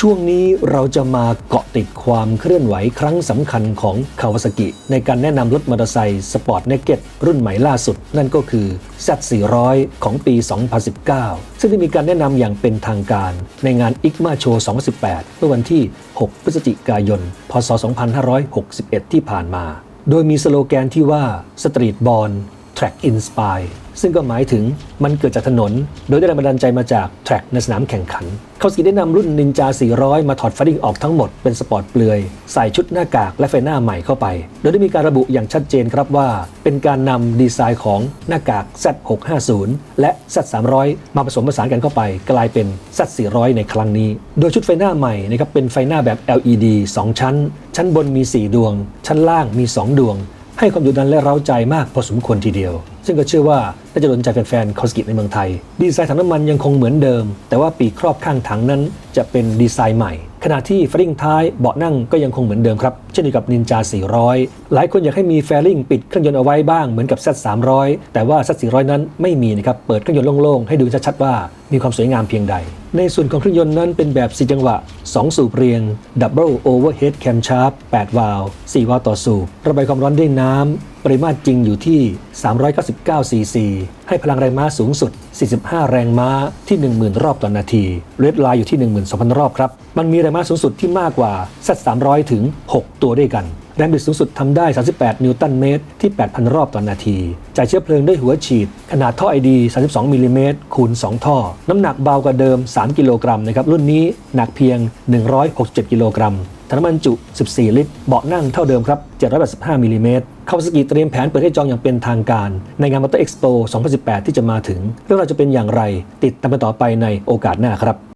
ช่วงนี้เราจะมาเกาะติดความเคลื่อนไหวครั้งสำคัญของคาวาซากิในการแนะนำรถมอเตอร์ไซค์สปอร์ตเนกเก็ตรุ่นใหม่ล่าสุด นั่นก็คือ Z400 ของปี 2019 ซึ่งได้มีการแนะนำอย่างเป็นทางการ ในงาน ICMA Show 2018 เมื่อวันที่ 6 พฤศจิกายน พศ 2561 ที่ผ่านมา โดยมีสโลแกนที่ว่า Street Born Track Inspire ซึ่งก็หมายถึงมันเกิดจากถนน โดยได้แรงบันดาลใจมาจากแทร็กในสนามแข่งขัน เขาสกีได้นำรุ่นนินจา400 มาถอดฟัดดิ้งออกทั้งหมดเป็นสปอร์ตเปลือย ใส่ชุดหน้ากากและไฟหน้าใหม่เข้าไป โดยได้มีการระบุอย่างชัดเจนครับว่า เป็นการนำดีไซน์ของหน้ากาก Z650 และ Z300 มาผสมผสานกันเข้าไป กลายเป็น Z400 ในครั้งนี้ โดยชุดไฟหน้าใหม่นะครับเป็นไฟหน้าแบบ LED 2 ชั้น ชั้นบนมี 4 ดวง ชั้นล่างมี 2 ดวง ให้ความดุดันและเร้าใจมากพอสมควรทีเดียว ซึ่งก็เชื่อว่าน่าจะโดนใจแฟนๆคอสกิในเมืองไทย ดีไซน์ถังน้ำมันยังคงเหมือนเดิม แต่ว่าปีกครอบข้างถังนั้นจะเป็นดีไซน์ใหม่ ขณะที่ฟริ่งท้ายเบาะนั่งก็ยังคงเหมือนเดิมครับ เช่นเดียวกับนินจา 400 หลายคนอยากให้มีแฟริ่งปิดเครื่องยนต์เอาไว้บ้างเหมือนกับ Z300 แต่ว่า Z400 นั้นไม่มีนะครับเปิดเครื่องยนต์โล่งๆให้ดูชัดๆว่ามีความสวยงามเพียงใด ในส่วนของเครื่องยนต์นั้นเป็นแบบ 4 จังหวะ 2 สูบเรียง Double Overhead Camshaft 8 วาล์ว4วาล์วต่อสูบ ระบายความร้อนด้วยน้ำ ปริมาตรจริงอยู่ที่ 399 ซีซี ให้พลังแรงม้าสูงสุด 45 แรงม้าที่ 10,000 รอบต่อนนาที เรดไลน์อยู่ที่ 12,000 รอบครับ มันมีแรงม้าสูงสุดที่มากกว่า Z300 ถึง 6 ตัวด้วยกัน แรงบิดสูงสุดทำได้ 38 นิวตันเมตร ที่ 8,000 รอบต่อนนาที จ่ายเชื้อเพลิงด้วยหัวฉีด ขนาดท่อไอดี 32 มิลลิเมตรคูณ 2 ท่อ น้ำหนักเบากว่าเดิม 3 กิโลกรัมนะครับ รุ่นนี้หนักเพียง 167 กิโลกรัมถังน้ำมันจุ 14 ลิตร เบาะนั่งเท่าเดิมครับ 785 มิลลิเมตรคาวาซากิเตรียมแผนเปิดให้จองอย่างเป็นทางการ ในงานมอเตอร์เอ็กซ์โป 2018 ที่จะมาถึง เรื่องราวจะเป็นอย่างไร ติดตามกันต่อไปในโอกาสหน้าครับ